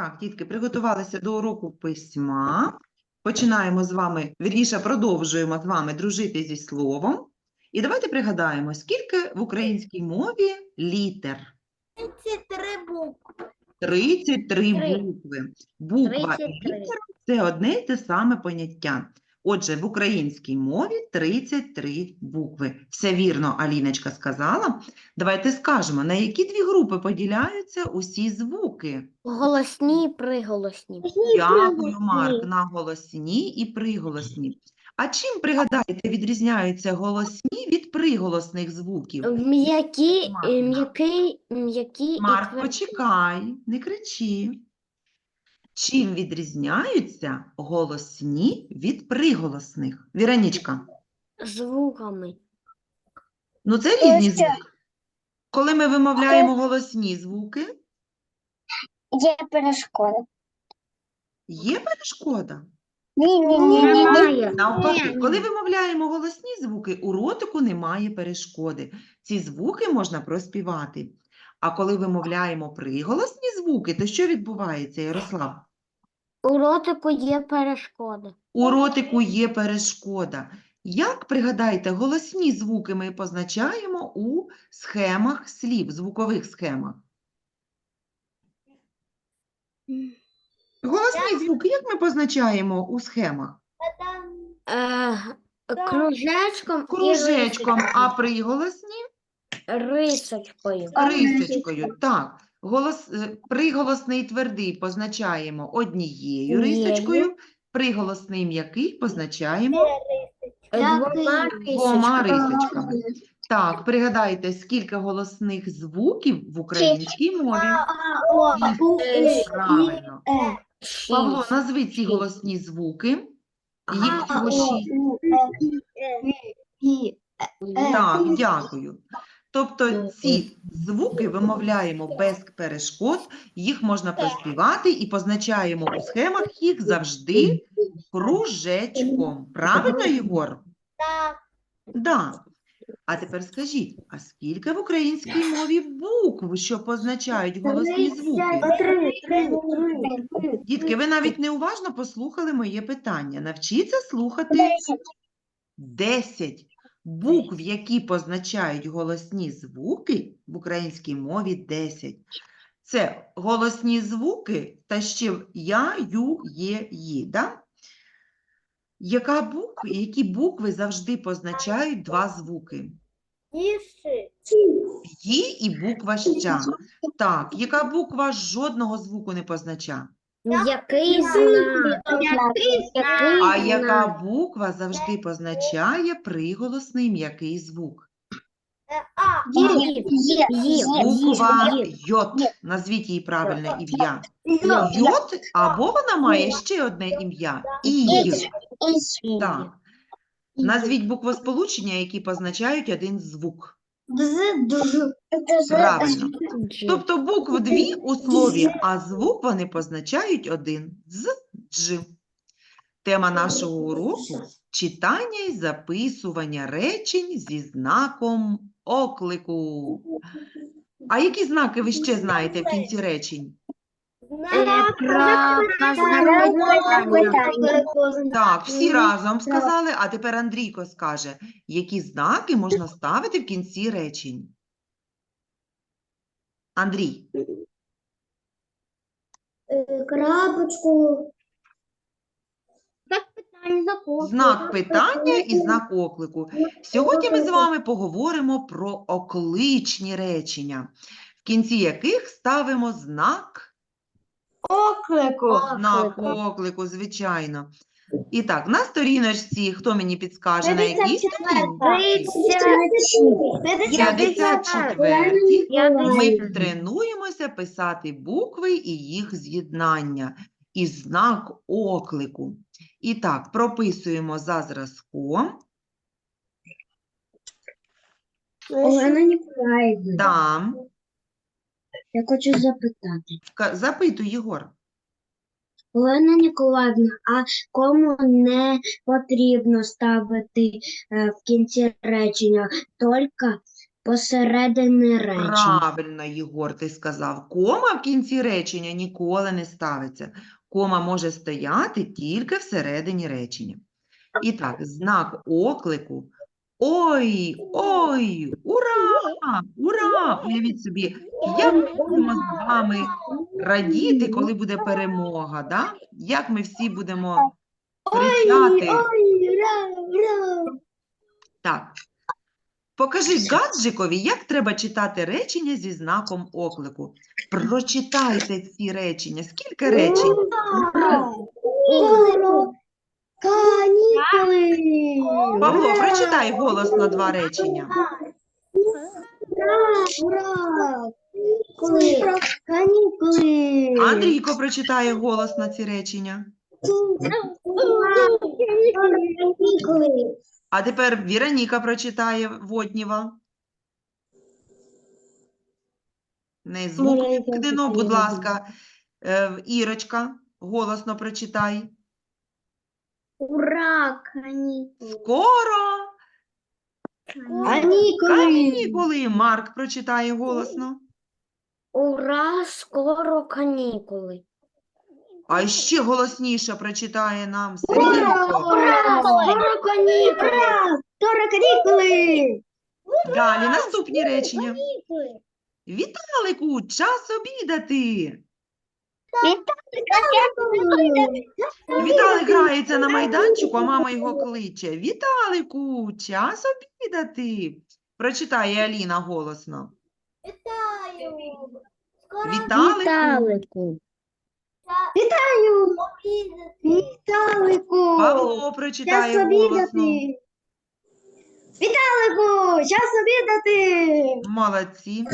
Так, дітки, приготувалися до уроку письма. Починаємо з вами, вірніше, продовжуємо з вами дружити зі словом. І давайте пригадаємо, скільки в українській мові літер? 33 букви. 33 букви. Буква і 33. літер – це одне й те саме поняття. Отже, в українській мові 33 букви. Все вірно, Аліночка сказала. Давайте скажемо, на які дві групи поділяються усі звуки? Голосні і приголосні. Дякую, Марк, на голосні і приголосні. А чим, пригадайте, відрізняються голосні від приголосних звуків? М'які, Марк. е, м'який, м'які і Марк, тверді. почекай, не кричи. Чим відрізняються голосні від приголосних? Віронічка, звуками. ну це різні звуки. Коли ми вимовляємо голосні звуки, Є перешкода. є перешкода. Ні, ні, ні, ні, ні. Немає. Навпаки, Ні. коли вимовляємо голосні звуки, у ротику немає перешкоди. Ці звуки можна проспівати. А коли вимовляємо приголосні звуки, то що відбувається, Ярослав? У ротику є перешкоди. У ротику є перешкода. Як, пригадайте, голосні звуки ми позначаємо у схемах слів, звукових схемах? Голосні звуки, як ми позначаємо у схемах? Е, кружечком Кружечком, а приголосні? рисочкою. Рисочкою, так. Голос, е, приголосний твердий позначаємо однією рисочкою, приголосний м'який позначаємо Е, Двома рисочками. Так, пригадайте, скільки голосних звуків в українській мові. Е, Правильно. Павло, назви ці голосні звуки. Їх всього шість. Так, дякую. Тобто ці звуки вимовляємо без перешкод, їх можна проспівати і позначаємо у схемах їх завжди кружечком. Правильно, Єгор? Так. Да. А тепер скажіть, а скільки в українській мові букв, що позначають голосні звуки? Дітки, ви навіть неуважно послухали моє питання. Навчіться слухати 10 букв, які позначають голосні звуки в українській мові 10. Це голосні звуки та ще я, ю, є, ї. Да? Яка буква, які букви завжди позначають два звуки? Ї і буква ща. Так, яка буква жодного звуку не позначає? М'який знак. А яка буква завжди позначає приголосний м'який звук? Є. Є. Буква Є. йот. Назвіть її правильне ім'я. Йот, або вона має ще одне ім'я. І. Так. Назвіть буквосполучення, які позначають один звук. Правильно. Тобто букв дві у слові, а звук вони позначають один з дж. Тема нашого уроку читання і записування речень зі знаком оклику. А які знаки ви ще знаєте в кінці речень? Е, крапка, знак питання. Так, всі разом сказали, а тепер Андрійко скаже, які знаки можна ставити в кінці речень. Андрій. Крапочку. Знак питання і знак оклику. Сьогодні ми з вами поговоримо про окличні речення, в кінці яких ставимо знак, знак оклику, звичайно. І так, на сторіночці, хто мені підскаже, на якій сторінці? 54 ми тренуємося писати букви і їх з'єднання і знак оклику. І так, прописуємо за зразком. Олена Ніколаївна, Там. Я хочу запитати. Ка- Запитуй, Єгор. Олена Ніколаївна, а кому не потрібно ставити е, в кінці речення тільки посередині речення. Правильно, Єгор, ти сказав. Кома в кінці речення ніколи не ставиться. Кома може стояти тільки всередині речення. І так, знак оклику. Ой, ой, ура! Ура! Уявіть собі, як ми будемо з вами радіти, коли буде перемога, да? Як ми всі будемо кричати. ой, ура, ура. Так. Покажи гаджикові, як треба читати речення зі знаком оклику. Прочитайте ці речення. Скільки речень? Ура. Канікули. Павло, прочитай голосно два речення. Ура, ура. Канікули. Канікули. Андрійко прочитає голосно ці речення. Канікули. А тепер Віроніка прочитає Воднєва. Не звук відведено, будь ласка. Е, Ірочка, голосно прочитай. Ура, канікули. Скоро Канікули. канікули. Марк прочитає голосно. Ура, скоро канікули. А ще голосніше прочитає нам Сергійко. Ура, скоро канікули. Ура, скоро канікули. Далі наступні речення. Віталику, час обідати. Віталик грається на майданчику, а мама його кличе. Віталику, час обідати. Прочитає Аліна голосно. Віталику, Віталику. Вітаю. Віталику. Павло Час прочитає голосно. Віталику, час обідати. Молодці.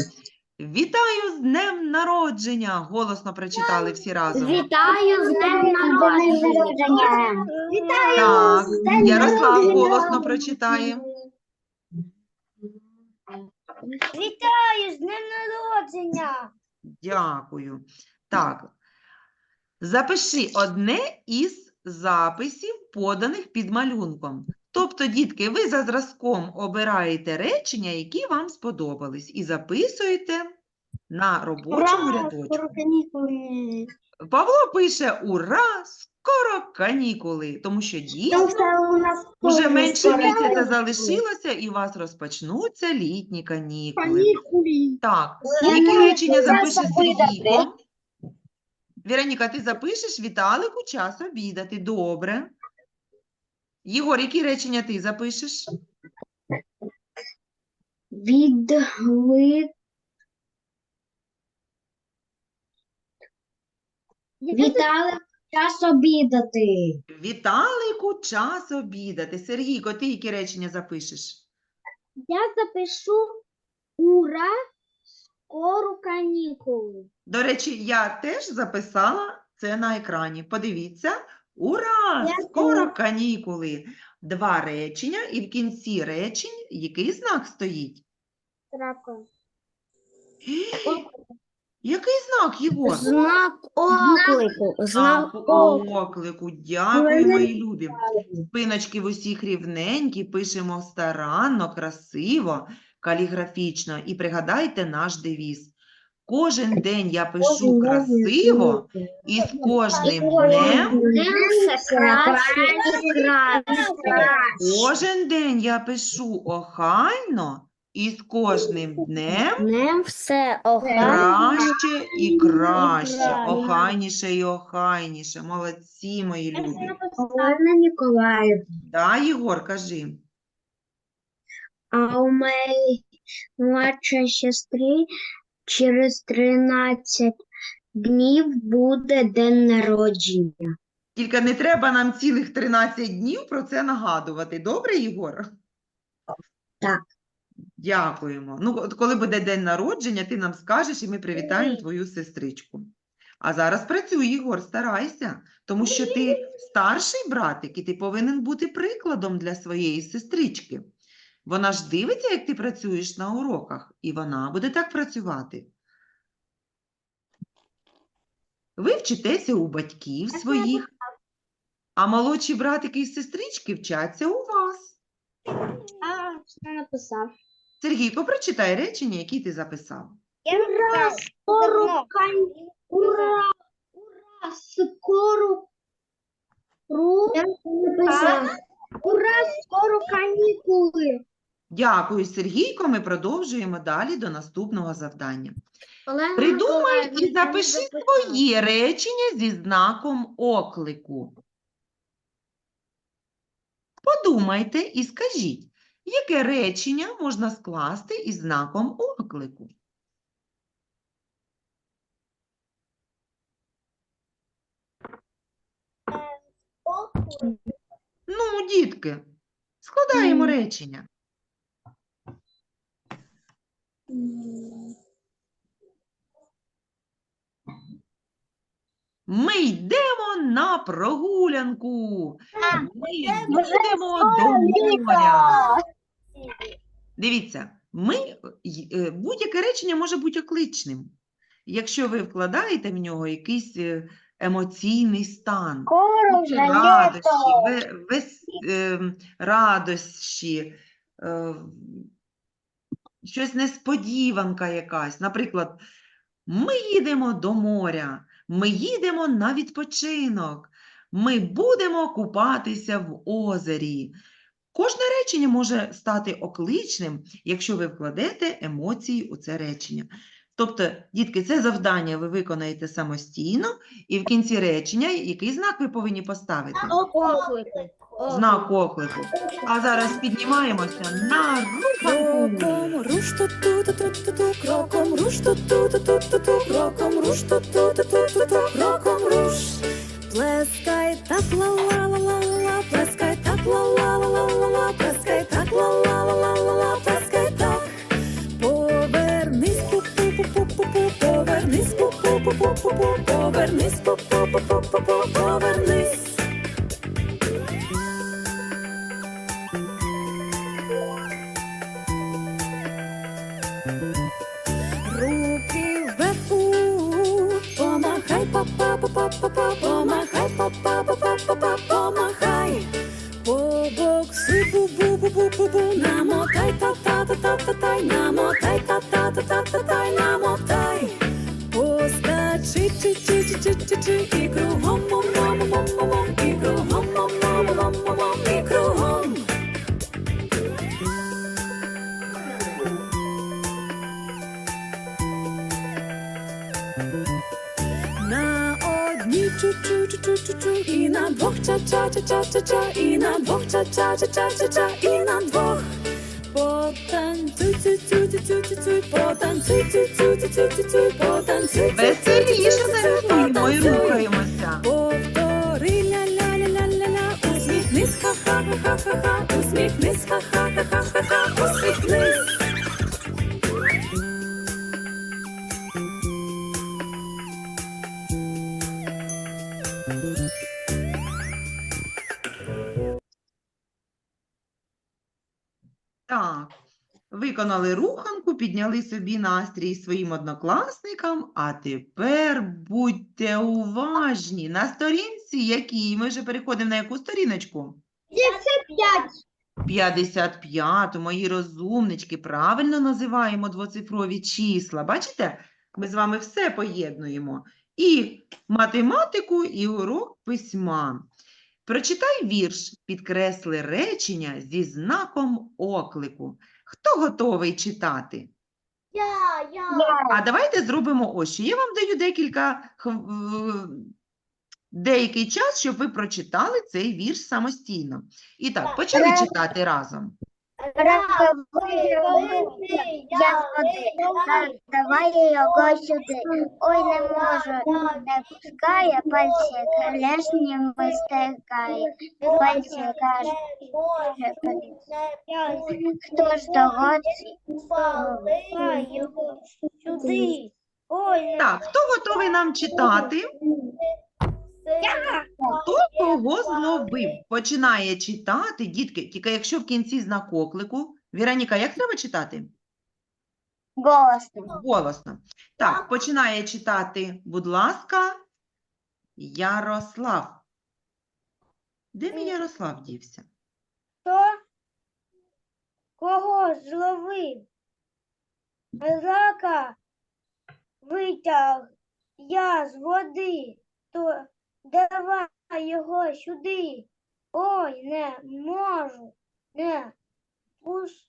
Вітаю з днем народження. Голосно прочитали всі разом. Вітаю з днем народження. Вітаю. Так, з днем Ярослав народження. голосно прочитає. Вітаю з днем народження. Дякую. Так. Запиши одне із записів, поданих під малюнком. Тобто, дітки, ви за зразком обираєте речення, які вам сподобались, і записуєте на робочому рядочку. канікули. Павло пише Ура! Скоро канікули! Тому що дійсно Тому що у нас Уже менше місяця залишилося, і у вас розпочнуться літні канікули. Канікули. Так, Я які речення не запише що Сергійко? Віроніка, ти запишеш Віталику час обідати. Добре. Єгор, які речення ти запишеш? Відгли... Вітали час обідати. Віталику час обідати. Сергійко, ти які речення запишеш? Я запишу ура, скоро канікули. До речі, я теж записала це на екрані. Подивіться. Ура! Скоро канікули. Два речення, і в кінці речень який знак стоїть? Який знак, Єгор? Знак оклику. Знак оклику. Дякую, мої любі. Спиночки в усіх рівненькі, пишемо старанно, красиво, каліграфічно. І пригадайте наш девіз. Кожен день я пишу красиво, і з кожним днем, Днем все краще кожен день я пишу охайно, і з кожним днем все краще і краще, охайніше. І охайніше. Молодці, мої любі. Олена Ніколаївна, Да, Єгор, кажи. а у моєї младшої сестри через 13 днів буде день народження. Тільки не треба нам цілих 13 днів про це нагадувати. Добре, Єгор? Так. Дякуємо. Ну, от коли буде день народження, ти нам скажеш, і ми привітаємо твою сестричку. А зараз працюй, Єгор, старайся, тому що ти старший братик, і ти повинен бути прикладом для своєї сестрички. Вона ж дивиться, як ти працюєш на уроках, і вона буде так працювати. Ви вчитеся у батьків своїх, а молодші братики і сестрички вчаться у вас. А, що написав? Сергійко, прочитай речення, які ти записав. Ура, скоро кан... Ура, ура, скоро Ру... Ура, скоро канікули. Дякую, Сергійко. Ми продовжуємо далі до наступного завдання. Олена Придумай і запиши своє речення зі знаком оклику. Подумайте і скажіть, яке речення можна скласти із знаком оклику? Ну, дітки, складаємо речення. Ми йдемо на прогулянку. Ми йдемо до моря. Дивіться, ми, е, будь-яке речення може бути окличним, якщо ви вкладаєте в нього якийсь е, емоційний стан. Радощі, вес, ем, радощі, е, щось несподіванка якась. Наприклад, ми їдемо до моря, ми їдемо на відпочинок, ми будемо купатися в озері. Кожне речення може стати окличним, якщо ви вкладете емоції у це речення. Тобто, дітки, це завдання ви виконаєте самостійно, і в кінці речення який знак ви повинні поставити? Оклику. Знак оклику. А зараз піднімаємося на руханку. Руш ту ту ту кроком руш ту ту ту кроком руш ту ту кроком руш. Плескай так ла ла ла ла ла плескай так ла ла ла ла ла ла плескай так ла ла ла ла ла ла плескай так. Повернись пу пу пу пу пу повернись пу пу пу пу пу повернись пу пу пу пу пу повернись. Помахай, помахай, помахай. Побокси, бу-бу-бу-бу-бу-бу, намотай, та-та-та-та-та-тай, намотай, та-та-та-та-та-тай, намотай. Поскачи, чи-чи-чи-чи-чи-чи, і кругом, мом-мом-мом-мом-мом, і чу-чу-чу-чу-чу, і на двох ча-ча-ча-ча-ча-ча, і на двох ча-ча-ча-ча-ча-ча, і на двох. Потанцюй, цю цю цю цю цю цю потанцюй, цю цю цю цю цю цю потанцюй, цю, цю, цю, Веселіше цю, цю, цю, танцюємо і рухаємося. Повтори ля-ля-ля-ля-ля-ля, усміхнись, ха-ха-ха-ха-ха, усміхнись, ха-ха-ха-ха-ха, усміхнись. Виконали руханку, підняли собі настрій своїм однокласникам, а тепер будьте уважні. На сторінці якій? Ми вже переходимо на яку сторіночку? 55, мої розумнички, правильно називаємо двоцифрові числа. Бачите? Ми з вами все поєднуємо. І математику, і урок письма. Прочитай вірш, підкресли речення зі знаком оклику. Хто готовий читати? Я, я. А давайте зробимо ось що. Я вам даю декілька хв- деякий час, щоб ви прочитали цей вірш самостійно. І так, почали читати разом. Я води, давай його сюди. Ой, не можу, не пускає, пальці колешні вистигає. Пальці каже, хто ж догодить? Сюди. Так, хто готовий нам читати? Хто кого зловив? Починає читати, дітки, тільки якщо в кінці знак оклику. Віроніка, як треба читати? Голосно. Голосно. Так, починає читати, будь ласка, Ярослав. Де мій Ярослав дівся? Хто? кого зловив? Рака витяг я з води, то давай його сюди. Ой, не можу, не пус,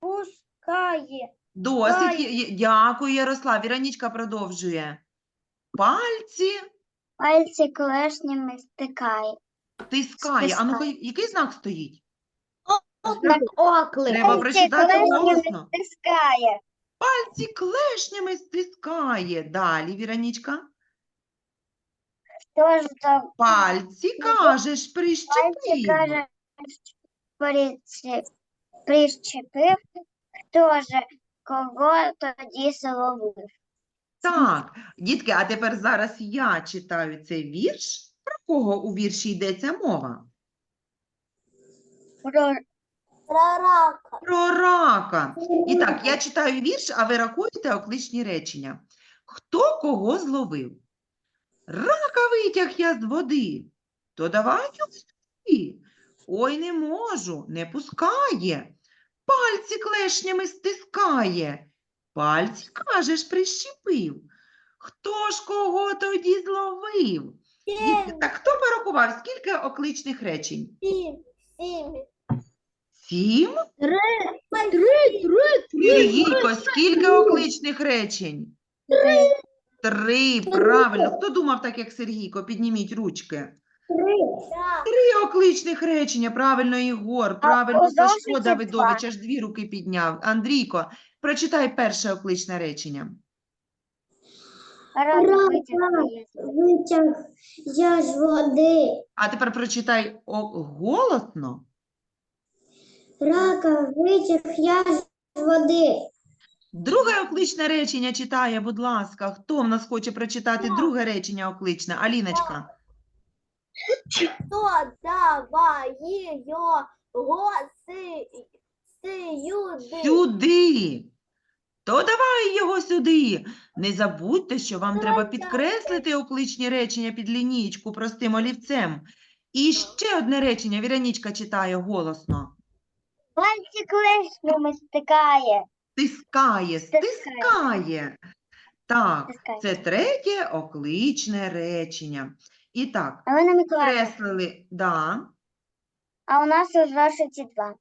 пускає. Досить. Ай. Є- є- Дякую, Ярослав. Віронічка продовжує. Пальці Пальці клешнями стикає. стискає. А ну Стискає. який знак стоїть? Знак оклик. Треба прочитати голосно. стискає. Пальці клешнями стискає. Далі, Віронічка. Хто ж Пальці, кажеш, пальці прищепив. каже, причеп- прищепив, хто ж кого тоді зловив? Так, дітки, а тепер зараз я читаю цей вірш. Про кого у вірші йдеться мова? Про Рарака. Про рака. І так, я читаю вірш, а ви рахуєте окличні речення. Хто кого зловив? Рака витяг я з води. То давай сюди. Ой, не можу, не пускає. Пальці клешнями стискає. Пальці, кажеш, прищепив. Хто ж кого тоді зловив? Дітки, так хто порахував, скільки окличних речень? Сім, сім. Сім? Три, три, Сергійко, скільки окличних речень? три. Три, правильно. Хто думав так, як Сергійко? Підніміть ручки. Так. Три окличних речення, правильно, Ігор, правильно, Сашко Давидович, аж дві руки підняв. Андрійко, прочитай перше окличне речення. Витяг Витяг я з води. А тепер прочитай о- голосно. Рака витяг я з води. Друге окличне речення читає, будь ласка. Хто в нас хоче прочитати друге речення окличне? Аліночка. Хто даває його си, сюди? Сюди. То давай його сюди. Не забудьте, що вам треба підкреслити окличні речення під лінійку простим олівцем. І ще одне речення Віронічка читає голосно. Пальці клешнями стикає. Стискає, Стискає. Так, Стискає. це третє окличне речення. І так, Олена Миколаївна, креслили, да. а у нас у зошиті два.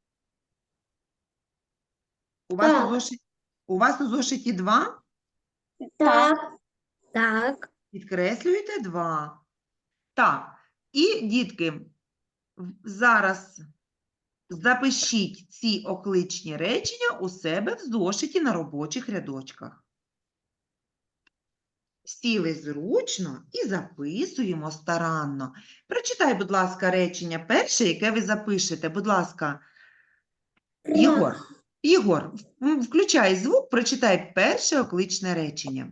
У вас у зошиті, у вас у зошиті два? Так. Так. Підкреслюєте два. Так, і, дітки, зараз запишіть ці окличні речення у себе в зошиті на робочих рядочках. Сіли зручно і записуємо старанно. Прочитай, будь ласка, речення перше, яке ви запишете. Будь ласка, Єгор, в- включай звук, прочитай перше окличне речення.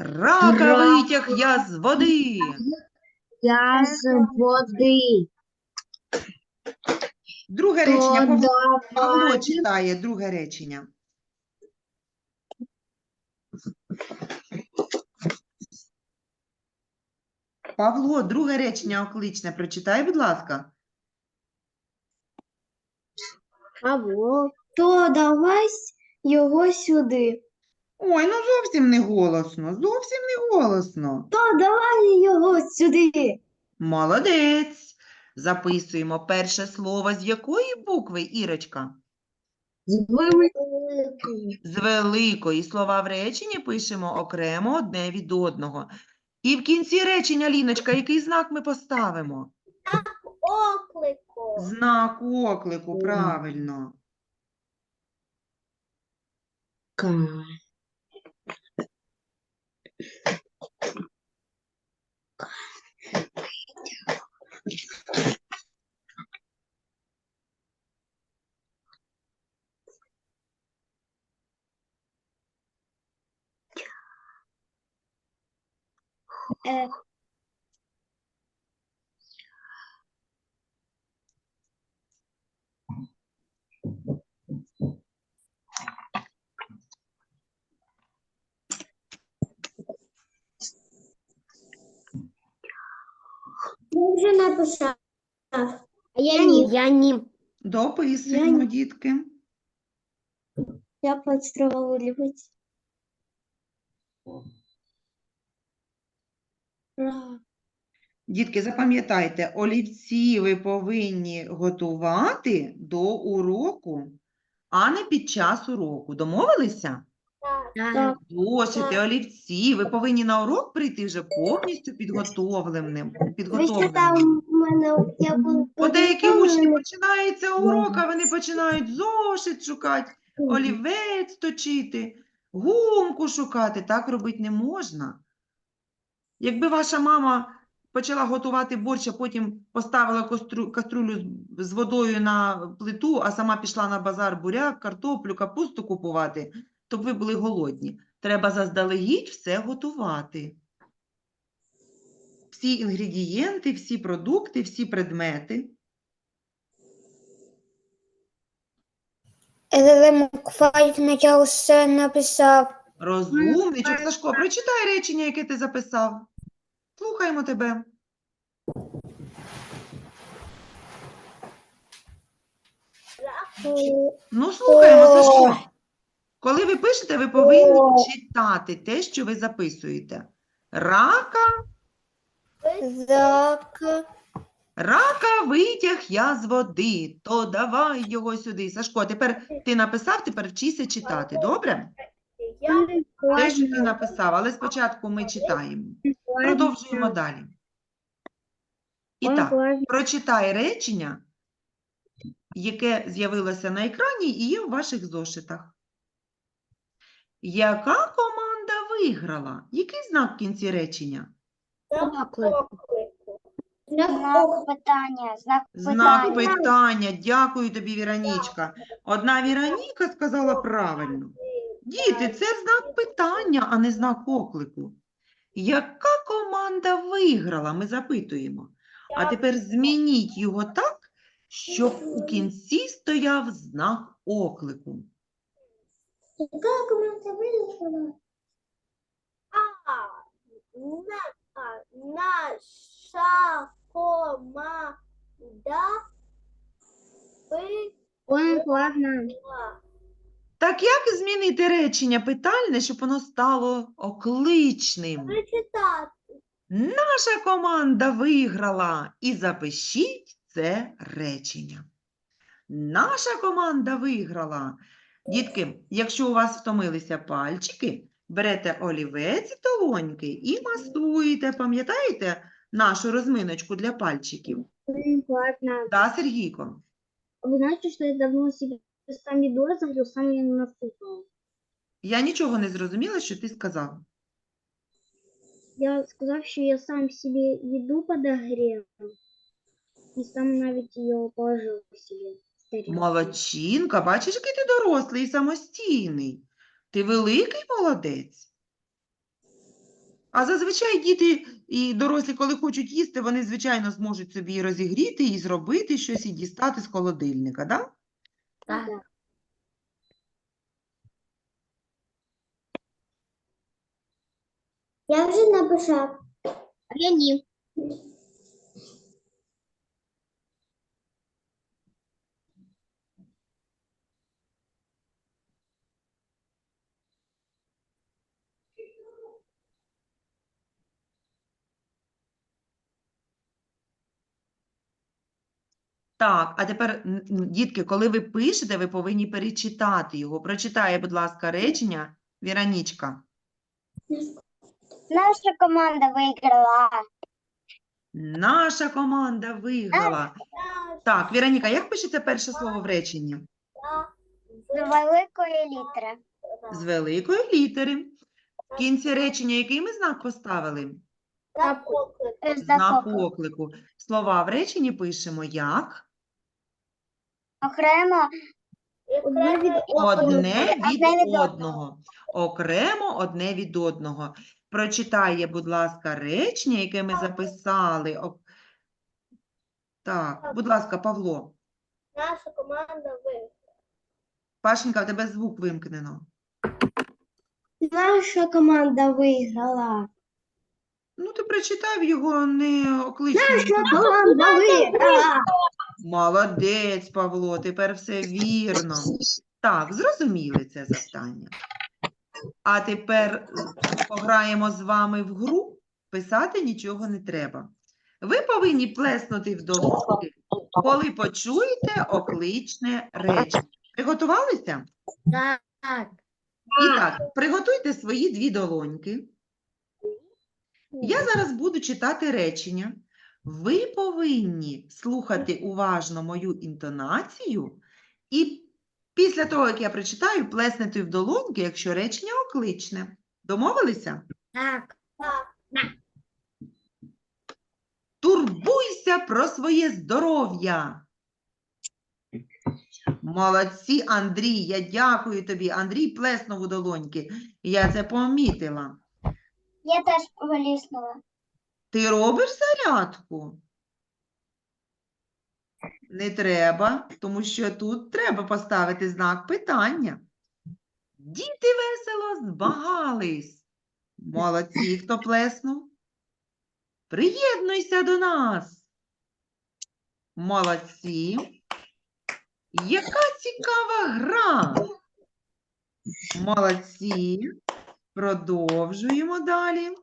Рака витяг я з води. Я з води. Друге речення. Павло, Павло читає друге речення. Павло, друге речення окличне. Прочитай, будь ласка. Павло. То давай його сюди. Ой, ну зовсім не голосно, зовсім не голосно. То давай його сюди. Молодець. Записуємо перше слово з якої букви, Ірочка? З З великої слова в реченні пишемо окремо одне від одного. І в кінці речення, Ліночка, який знак ми поставимо? Оклику. Знак оклику, правильно. велика. Е, вже написав. А я ні. Я ні. Дописуємо, дітки. Я подстроилась. Дітки, запам'ятайте, олівці ви повинні готувати до уроку, а не під час уроку. Домовилися? Так. Зошити, олівці. Ви повинні на урок прийти вже повністю підготовленим. Підготовленим. у мене я був Бо деякі учні починається урок, а вони починають зошит шукати, олівець точити, гумку шукати. Так робити не можна. Якби ваша мама почала готувати борщ, а потім поставила костру, каструлю з, з водою на плиту, а сама пішла на базар буряк, картоплю, капусту купувати, то ви були голодні. Треба заздалегідь все готувати. Всі інгредієнти, всі продукти, всі предмети. Елемуквально я все написав. Розумничок, Сашко, прочитай речення, яке ти записав. Слухаємо тебе. Ну, слухаємо, Сашко. Коли ви пишете, ви повинні читати те, що ви записуєте. Рака, Так. рака витяг я з води, то давай його сюди. Сашко, тепер ти написав, тепер вчися читати, добре? Те, що ти написав, але спочатку ми читаємо. Продовжуємо далі. І так, прочитай речення, яке з'явилося на екрані і є в ваших зошитах. Яка команда виграла? Який знак в кінці речення? Знак питання. Знак Знак питання. питання. Дякую тобі, Віронічка. Одна Віроніка сказала правильно. Діти, це знак питання, а не знак оклику. Яка команда виграла? Ми запитуємо. А тепер змініть його так, щоб у кінці стояв знак оклику. Яка команда виграла? Наша команда виграла. Так як змінити речення питальне, щоб воно стало окличним? Прочитати. Наша команда виграла. І запишіть це речення. Наша команда виграла. Дітки, якщо у вас втомилися пальчики, берете олівець і долоньки і масуєте. Пам'ятаєте нашу розминочку для пальчиків? Ладно. Да, Сергійко? Вы знаете, что я давно себе сам разогрел, сам я насыпал. Я нічого не зрозуміла, що ти сказав. Я сказав, що я сам себе еду подогрел. І сам навіть її положив себе. Молодчинка, бачиш, який ти дорослий і самостійний. Ти великий молодець. А зазвичай діти і дорослі, коли хочуть їсти, вони, звичайно, зможуть собі і розігріти, і зробити щось, і дістати з холодильника, да? Так. Я вже написав. А я ні. Так, а тепер, дітки, коли ви пишете, ви повинні перечитати його. Прочитає, будь ласка, речення Віронічка. Наша команда виграла. Наша команда виграла. Так, Віроніка, як пишеться перше слово в реченні? З великої літери. З великої літери. В кінці речення який ми знак поставили? Е, Знак Знак оклику. Слова в реченні пишемо як? Окремо Одне від Одне від одного. Окремо одне від одного. Прочитає, будь ласка, речення, яке ми записали. Так, будь ласка, Павло. наша команда виграла. Пашенька, в тебе звук вимкнено. Наша команда виграла. Ну, ти прочитав його не окличним. Команда виграла. Молодець, Павло, тепер все вірно. Так, зрозуміли це завдання. А тепер е, пограємо з вами в гру. Писати нічого не треба. Ви повинні плеснути в долоньки, коли почуєте окличне речення. Приготувалися? Так. І так, приготуйте свої дві долоньки. Я зараз буду читати речення. Ви повинні слухати уважно мою інтонацію і після того, як я прочитаю, плеснути в долоньки, якщо речення окличне. Домовилися? Так. Турбуйся про своє здоров'я. Молодці, Андрій, я дякую тобі. Андрій плеснув у долоньки. Я це помітила. Я теж виліснула. Ти робиш зарядку? Не треба, тому що тут треба поставити знак питання. Діти весело збагались. Молодці, хто плеснув. Приєднуйся до нас. Молодці. Яка цікава гра. Молодці. Продовжуємо далі.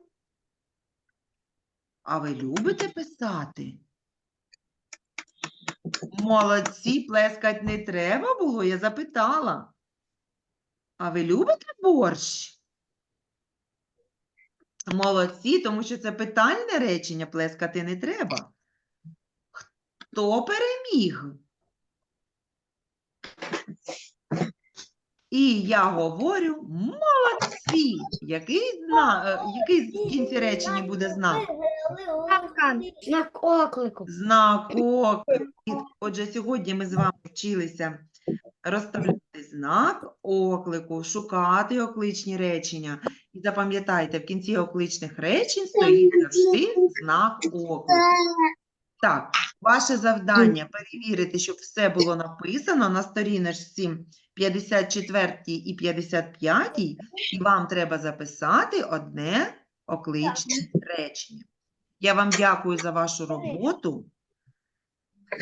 А ви любите писати? Молодці, плескать не треба було, я запитала. А ви любите борщ? Молодці, тому що це питальне речення, плескати не треба. Хто переміг? І я говорю, молодці! Який, зна... е, який в кінці речення буде знак? Знак оклику. Знак оклику. Отже, сьогодні ми з вами вчилися розставляти знак оклику, шукати окличні речення. І запам'ятайте, в кінці окличних речень стоїть завжди знак оклику. Так, ваше завдання перевірити, щоб все було написано на сторіночці 54 і 55, і вам треба записати одне окличне речення. Я вам дякую за вашу роботу.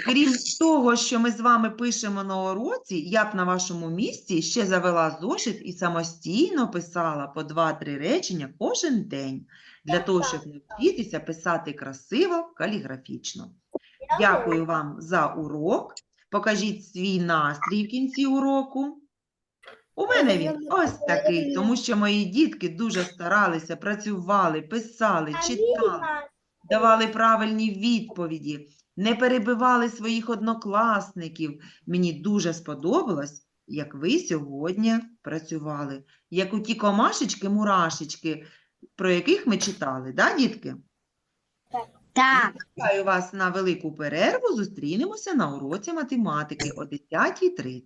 Крім того, що ми з вами пишемо на уроці, я б на вашому місці ще завела зошит і самостійно писала по 2-3 речення кожен день, для того, щоб навчитися писати красиво, каліграфічно. Дякую вам за урок. Покажіть свій настрій в кінці уроку. У мене він ось такий, тому що мої дітки дуже старалися, працювали, писали, читали, давали правильні відповіді, не перебивали своїх однокласників. Мені дуже сподобалось, як ви сьогодні працювали, як у ті комашечки-мурашечки, про яких ми читали, да, дітки? Так. Чекаю вас на велику перерву. Зустрінемося на уроці математики о 10.30.